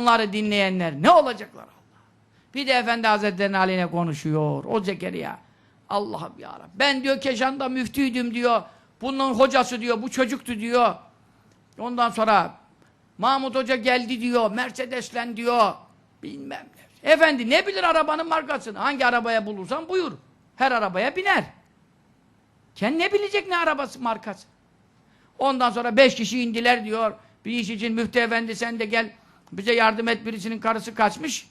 Bunları dinleyenler ne olacaklar Allah. Bir de Efendi Hazretleri'nin aleyhine konuşuyor. O Zekeriya. Allah'ım yarabbim. Ben diyor Keşan'da müftüydüm diyor. Bunun hocası diyor. Bu çocuktu diyor. Ondan sonra Mahmut Hoca geldi diyor. Mercedes'len diyor. Bilmem ne. Efendi ne bilir arabanın markasını? Hangi arabaya bulursan buyur. Her arabaya biner. Kendi ne bilecek ne arabası markası? Ondan sonra beş kişi indiler diyor. Bir iş için müftü efendi sen de gel bize yardım et birisinin karısı kaçmış.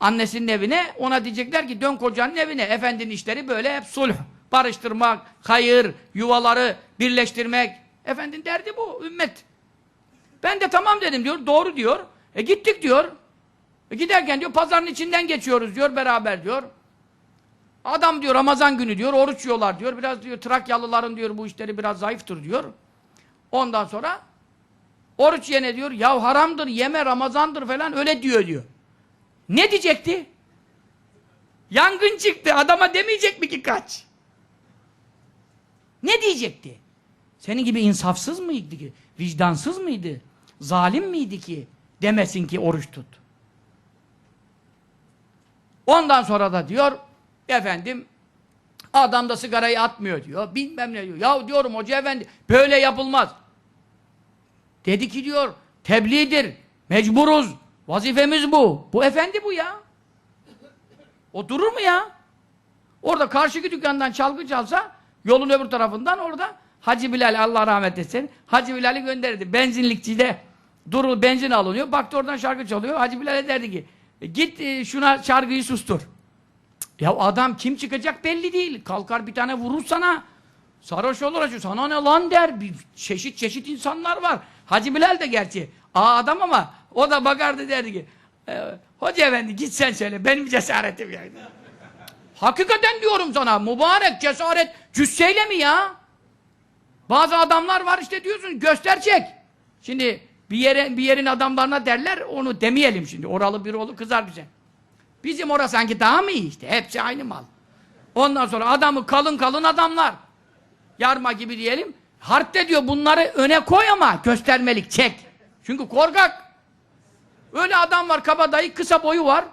Annesinin evine ona diyecekler ki dön kocanın evine. Efendinin işleri böyle hep sulh, barıştırmak, hayır, yuvaları birleştirmek. Efendinin derdi bu, ümmet. Ben de tamam dedim diyor, doğru diyor. E gittik diyor. E giderken diyor pazarın içinden geçiyoruz diyor beraber diyor. Adam diyor Ramazan günü diyor oruç yiyorlar diyor. Biraz diyor Trakyalıların diyor bu işleri biraz zayıftır diyor. Ondan sonra oruç yene diyor ya haramdır yeme Ramazandır falan öyle diyor diyor. Ne diyecekti? Yangın çıktı. Adama demeyecek mi ki kaç? Ne diyecekti? Senin gibi insafsız mıydı ki? Vicdansız mıydı? Zalim miydi ki? Demesin ki oruç tut. Ondan sonra da diyor efendim adam da sigarayı atmıyor diyor. Bilmem ne diyor. Ya diyorum hoca efendi böyle yapılmaz. Dedi ki diyor tebliğdir. Mecburuz. Vazifemiz bu. Bu efendi bu ya. O durur mu ya? Orada karşıki dükkandan çalgı çalsa yolun öbür tarafından orada Hacı Bilal Allah rahmet etsin. Hacı Bilal'i gönderdi. Benzinlikçide durul benzin alınıyor. Baktı oradan şarkı çalıyor. Hacı Bilal'e derdi ki "E, git e, şuna şarkıyı sustur. Ya adam kim çıkacak belli değil. Kalkar bir tane vurur sana. Sarhoş olur açıyor. Sana ne lan der. Bir çeşit çeşit insanlar var. Hacı Bilal de gerçi. Aa adam ama o da bakardı derdi ki "E, Hoca efendi git sen söyle. Benim cesaretim yani. Hakikaten diyorum sana. Mübarek cesaret cüsseyle mi ya? Bazı adamlar var işte diyorsun gösterecek. Şimdi bir yere bir yerin adamlarına derler onu demeyelim şimdi. Oralı bir oğlu kızar bize. Bizim orası sanki daha mı iyi işte? Hepsi aynı mal. Ondan sonra adamı kalın kalın adamlar. Yarma gibi diyelim. Harpte diyor bunları öne koy ama göstermelik çek. Çünkü korkak. Öyle adam var kabadayı kısa boyu var.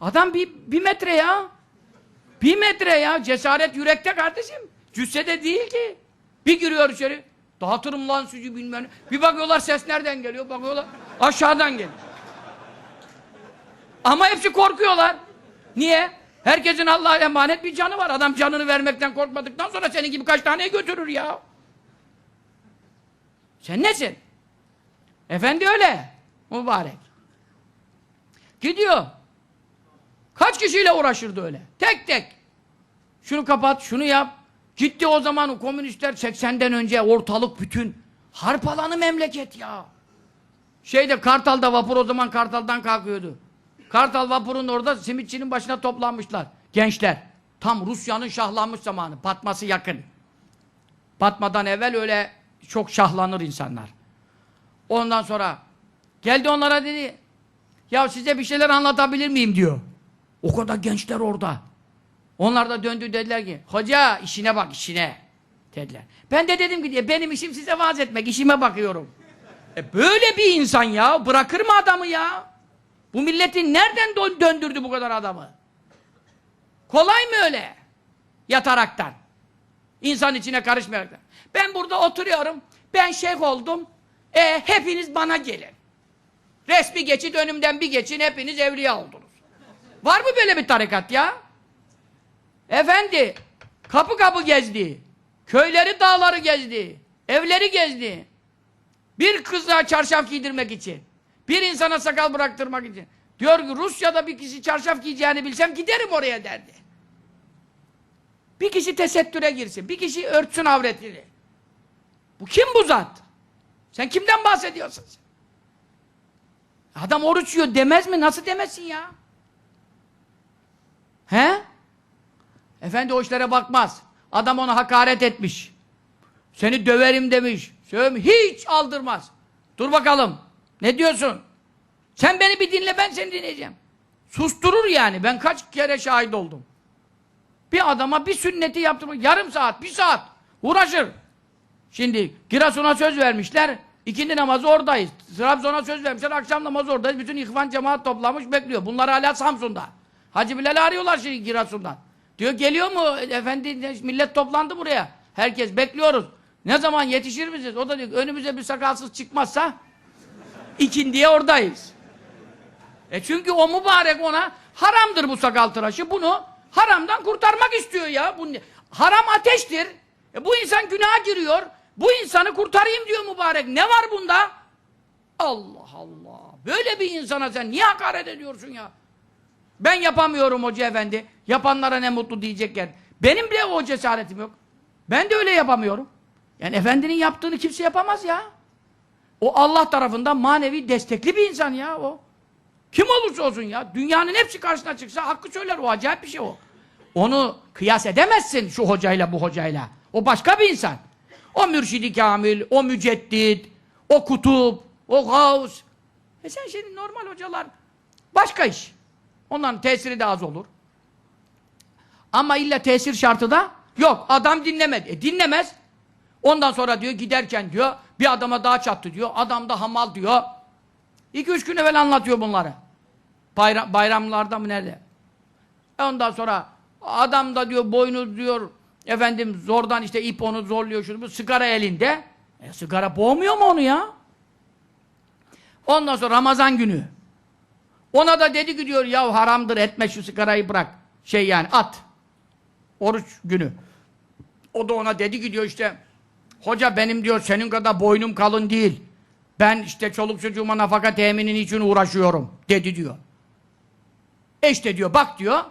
Adam bir, bir metre ya. Bir metre ya. Cesaret yürekte kardeşim. Cüssede değil ki. Bir giriyor içeri. Dağıtırım lan sucu bilmem. Bir bakıyorlar ses nereden geliyor? Bakıyorlar aşağıdan geliyor. Ama hepsi korkuyorlar. Niye? Herkesin Allah'a emanet bir canı var. Adam canını vermekten korkmadıktan sonra senin gibi kaç taneyi götürür ya. Sen nesin? Efendi öyle. Mübarek. Gidiyor. Kaç kişiyle uğraşırdı öyle? Tek tek. Şunu kapat, şunu yap. Gitti o zaman o komünistler 80'den önce ortalık bütün. Harp alanı memleket ya. Şeyde Kartal'da vapur o zaman Kartal'dan kalkıyordu. Kartal vapurun orada simitçinin başına toplanmışlar. Gençler. Tam Rusya'nın şahlanmış zamanı. Batması yakın. Batmadan evvel öyle çok şahlanır insanlar. Ondan sonra geldi onlara dedi ya size bir şeyler anlatabilir miyim diyor. O kadar gençler orada. Onlar da döndü dediler ki hoca işine bak işine dediler. Ben de dedim ki benim işim size vaaz etmek işime bakıyorum. E böyle bir insan ya bırakır mı adamı ya? Bu milletin nereden dö- döndürdü bu kadar adamı? Kolay mı öyle? Yataraktan. İnsan içine karışmayaraktan. Ben burada oturuyorum. Ben şeyh oldum. E hepiniz bana gelin. Resmi geçit önümden bir geçin hepiniz evliya oldunuz. Var mı böyle bir tarikat ya? Efendi kapı kapı gezdi. Köyleri dağları gezdi. Evleri gezdi. Bir kıza çarşaf giydirmek için. Bir insana sakal bıraktırmak için. Diyor ki Rusya'da bir kişi çarşaf giyeceğini bilsem giderim oraya derdi. Bir kişi tesettüre girsin. Bir kişi örtsün avretini. Bu kim bu zat? Sen kimden bahsediyorsun sen? Adam oruç yiyor demez mi? Nasıl demesin ya? He? Efendi o işlere bakmaz. Adam ona hakaret etmiş. Seni döverim demiş. Sövüm hiç aldırmaz. Dur bakalım. Ne diyorsun? Sen beni bir dinle ben seni dinleyeceğim. Susturur yani. Ben kaç kere şahit oldum. Bir adama bir sünneti yaptırmak yarım saat, bir saat uğraşır. Şimdi Girasun'a söz vermişler. İkindi namazı oradayız. Trabzon'a söz vermişler. Akşam namazı oradayız. Bütün ihvan cemaat toplamış bekliyor. Bunlar hala Samsun'da. Hacı Bilal'i arıyorlar şimdi Giresun'dan. Diyor geliyor mu efendi millet toplandı buraya. Herkes bekliyoruz. Ne zaman yetişir misiniz? O da diyor önümüze bir sakalsız çıkmazsa ikindiye oradayız. E çünkü o mübarek ona haramdır bu sakal tıraşı. Bunu haramdan kurtarmak istiyor ya. Bu, haram ateştir. E bu insan günaha giriyor. Bu insanı kurtarayım diyor mübarek. Ne var bunda? Allah Allah. Böyle bir insana sen niye hakaret ediyorsun ya? Ben yapamıyorum hoca efendi. Yapanlara ne mutlu diyecekken. Benim bile o cesaretim yok. Ben de öyle yapamıyorum. Yani efendinin yaptığını kimse yapamaz ya. O Allah tarafından manevi destekli bir insan ya o. Kim olursa olsun ya. Dünyanın hepsi karşısına çıksa hakkı söyler. O acayip bir şey o. Onu kıyas edemezsin şu hocayla bu hocayla. O başka bir insan. O mürşidi kamil, o müceddit, o kutup, o gavs. E sen şimdi normal hocalar başka iş. Onların tesiri de az olur. Ama illa tesir şartı da yok. Adam dinlemedi. E dinlemez. Ondan sonra diyor giderken diyor bir adama daha çattı diyor. Adam da hamal diyor. İki üç gün evvel anlatıyor bunları. Bayram, bayramlarda mı nerede? E ondan sonra adam da diyor boynu diyor efendim zordan işte ip onu zorluyor şunu bu sigara elinde. E sigara boğmuyor mu onu ya? Ondan sonra Ramazan günü. Ona da dedi ki diyor ya haramdır etme şu sigarayı bırak. Şey yani at. Oruç günü. O da ona dedi ki diyor işte hoca benim diyor senin kadar boynum kalın değil. Ben işte çoluk çocuğuma nafaka teminin için uğraşıyorum dedi diyor. E işte diyor bak diyor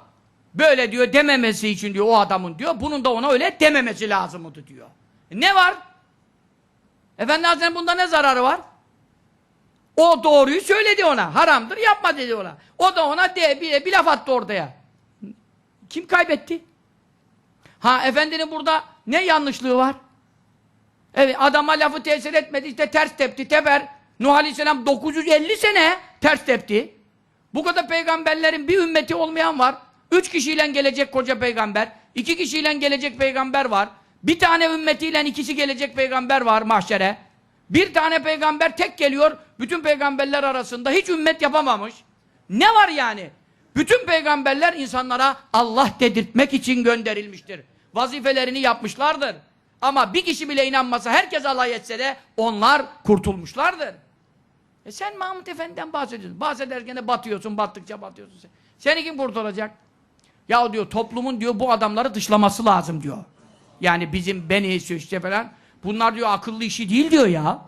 böyle diyor dememesi için diyor o adamın diyor bunun da ona öyle dememesi lazımdı diyor. E ne var? Efendi Hazretleri bunda ne zararı var? O doğruyu söyledi ona. Haramdır yapma dedi ona. O da ona de, bir, bir laf attı ortaya. Kim kaybetti? Ha efendinin burada ne yanlışlığı var? Evet adama lafı tesir etmedi işte ters tepti teber. Nuh Aleyhisselam 950 sene ters tepti. Bu kadar peygamberlerin bir ümmeti olmayan var. Üç kişiyle gelecek koca peygamber. iki kişiyle gelecek peygamber var. Bir tane ümmetiyle ikisi gelecek peygamber var mahşere. Bir tane peygamber tek geliyor. Bütün peygamberler arasında hiç ümmet yapamamış. Ne var yani? Bütün peygamberler insanlara Allah dedirtmek için gönderilmiştir. Vazifelerini yapmışlardır. Ama bir kişi bile inanmasa, herkes alay etse de onlar kurtulmuşlardır. E sen Mahmut Efendi'den bahsediyorsun. Bahsederken de batıyorsun, battıkça batıyorsun sen. Seni kim kurtaracak? Ya diyor toplumun diyor bu adamları dışlaması lazım diyor. Yani bizim beni işte falan. Bunlar diyor akıllı işi değil diyor ya.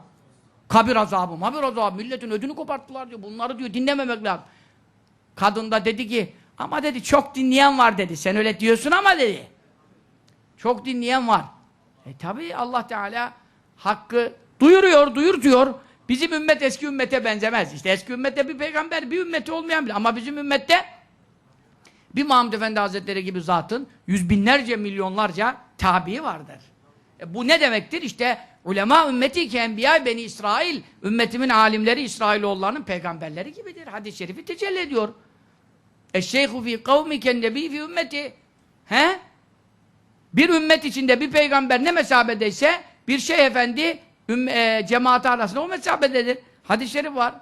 Kabir azabı, mabir azabı, milletin ödünü koparttılar diyor. Bunları diyor dinlememek lazım. Kadın da dedi ki ama dedi çok dinleyen var dedi. Sen öyle diyorsun ama dedi. Çok dinleyen var. E tabi Allah Teala hakkı duyuruyor, duyurtuyor. Bizim ümmet eski ümmete benzemez. İşte eski ümmette bir peygamber, bir ümmeti olmayan bile. Ama bizim ümmette bir Mahmud Efendi Hazretleri gibi zatın yüz binlerce, milyonlarca tabi vardır. E bu ne demektir? İşte ulema ümmeti ki enbiya beni İsrail, ümmetimin alimleri İsrailoğullarının peygamberleri gibidir. Hadis-i şerifi tecelli ediyor. Eşşeyhu fi kavmiken nebi fi ümmeti. He? Bir ümmet içinde bir peygamber ne mesabedeyse bir şey efendi üm, e, cemaati arasında o mesabededir. Hadis-i şerif var.